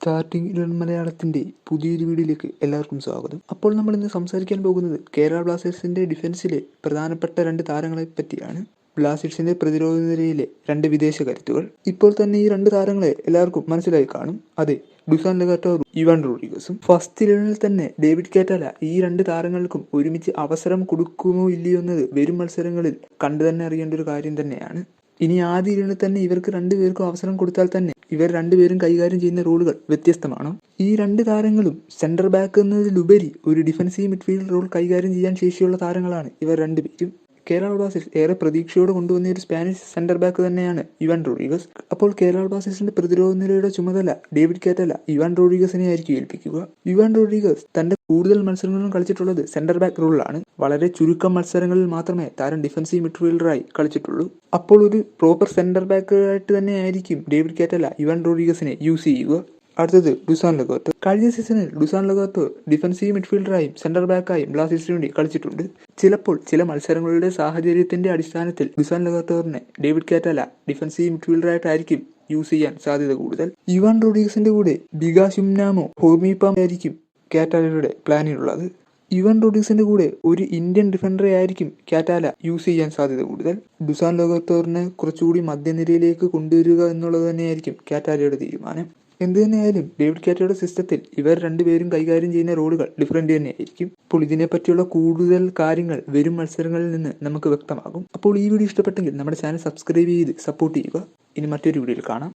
Starting Eleven മലയാളത്തിന്റെ പുതിയൊരു വീഡിയോയിലേക്ക് എല്ലാവർക്കും സ്വാഗതം. അപ്പോൾ നമ്മൾ ഇന്ന് സംസാരിക്കാൻ പോകുന്നത് കേരള ബ്ലാസ്റ്റേഴ്സിന്റെ ഡിഫൻസിലെ പ്രധാനപ്പെട്ട രണ്ട് താരങ്ങളെ പറ്റിയാണ്. ബ്ലാസ്റ്റേഴ്സിന്റെ പ്രതിരോധ നിരയിലെ രണ്ട് വിദേശ കരുത്തുകൾ. ഇപ്പോൾ തന്നെ ഈ രണ്ട് താരങ്ങളെ എല്ലാവർക്കും മനസ്സിലായി കാണും. അതെ ഡുസാൻ ലഗാറ്റോറും ഇവാൻ റോഡ്രിഗസും. ഫസ്റ്റ് ഇലവനിൽ തന്നെ ഡേവിഡ് കേറ്റാല ഈ രണ്ട് താരങ്ങൾക്കും ഒരുമിച്ച് അവസരം കൊടുക്കുമോ ഇല്ലയോ എന്നത് വരും മത്സരങ്ങളിൽ കണ്ടു തന്നെ അറിയേണ്ട ഒരു കാര്യം തന്നെയാണ്. ഇനി ആദ്യ ഇലവനിൽ തന്നെ ഇവർക്ക് രണ്ടുപേർക്കും അവസരം കൊടുത്താൽ തന്നെ ഇവർ രണ്ടുപേരും കൈകാര്യം ചെയ്യുന്ന റോളുകൾ വ്യത്യസ്തമാണ്. ഈ രണ്ട് താരങ്ങളും സെന്റർ ബാക്ക് എന്നതിലുപരി ഒരു ഡിഫൻസീവ് മിഡ്ഫീൽഡ് റോൾ കൈകാര്യം ചെയ്യാൻ ശേഷിയുള്ള താരങ്ങളാണ് ഇവർ രണ്ടുപേരും. കേരള ബ്ലാസ്റ്റേഴ്സ് ഏറെ പ്രതീക്ഷയോടെ കൊണ്ടുവന്ന ഒരു സ്പാനിഷ് സെന്റർ ബാക്ക് തന്നെയാണ് ഇവാൻ റോഡ്രിഗസ്. അപ്പോൾ കേരള ബ്ലാസ്റ്റേഴ്സിന്റെ പ്രതിരോധ നിരയുടെ ചുമതല ഡേവിഡ് കാറ്റല ഇവാൻ റോഡ്രിഗസിനെ ആയിരിക്കും ഏൽപ്പിക്കുക. ഇവാൻ റോഡ്രിഗസ് തന്റെ കൂടുതൽ മത്സരങ്ങളിലും കളിച്ചിട്ടുള്ളത് സെന്റർ ബാക്ക് റോളിലാണ് വളരെ ചുരുക്കം മത്സരങ്ങളിൽ മാത്രമേ താരം ഡിഫൻസീവ് മിഡ്ഫീൽഡറായി കളിച്ചിട്ടുള്ളൂ. അപ്പോൾ ഒരു പ്രോപ്പർ സെന്റർ ബാക്കായിട്ട് തന്നെ ആയിരിക്കും ഡേവിഡ് കാറ്റല ഇവാൻ റോഡ്രിഗസിനെ യൂസ് ചെയ്യുക. അടുത്തത് ഡുസാൻ ലഗോത്ത്. കഴിഞ്ഞ സീസണിൽ ഡുസാൻ ലഗോത്ത് ഡിഫൻസീവ് മിഡ്ഫീൽഡറായും സെന്റർ ബാക്കായും ബ്ലാസ്റ്റേഴ്സിന് വേണ്ടി കളിച്ചിട്ടുണ്ട്. ചിലപ്പോൾ ചില മത്സരങ്ങളുടെ സാഹചര്യത്തിന്റെ അടിസ്ഥാനത്തിൽ ഡുസാൻ ലഗോത്തോറിനെ ഡേവിഡ് കാറ്റല ഡിഫൻസീവ് മിഡ്ഫീൽഡറായിട്ടായിരിക്കും യൂസ് ചെയ്യാൻ സാധ്യത കൂടുതൽ. ഇവാൻ റോഡ്രിഗസിന്റെ കൂടെ ബിഗാ ഷിംനാമോ ഹോർമിപാം ആയിരിക്കും കാറ്റാലയുടെ പ്ലാനിലുള്ളത്. ഇവൻ റോഡ്രിഗസിന്റെ കൂടെ ഒരു ഇന്ത്യൻ ഡിഫൻഡറെ ആയിരിക്കും കാറ്റാല യൂസ് ചെയ്യാൻ സാധ്യത കൂടുതൽ. ഡുസാൻ ലോകത്തോറിനെ കുറച്ചുകൂടി മധ്യനിരയിലേക്ക് കൊണ്ടുവരിക എന്നുള്ളത് തന്നെയായിരിക്കും കാറ്റാലയുടെ തീരുമാനം. എന്തു തന്നെയായാലും ഡേവിഡ് കാറ്റയുടെ സിസ്റ്റത്തിൽ ഇവർ രണ്ടുപേരും കൈകാര്യം ചെയ്യുന്ന റോളുകൾ ഡിഫറെന്റ് തന്നെയായിരിക്കും. അപ്പോൾ ഇതിനെപ്പറ്റിയുള്ള കൂടുതൽ കാര്യങ്ങൾ വരും മത്സരങ്ങളിൽ നിന്ന് നമുക്ക് വ്യക്തമാകും. അപ്പോൾ ഈ വീഡിയോ ഇഷ്ടപ്പെട്ടെങ്കിൽ നമ്മുടെ ചാനൽ സബ്സ്ക്രൈബ് ചെയ്ത് സപ്പോർട്ട് ചെയ്യുക. ഇനി മറ്റൊരു വീഡിയോയിൽ കാണാം.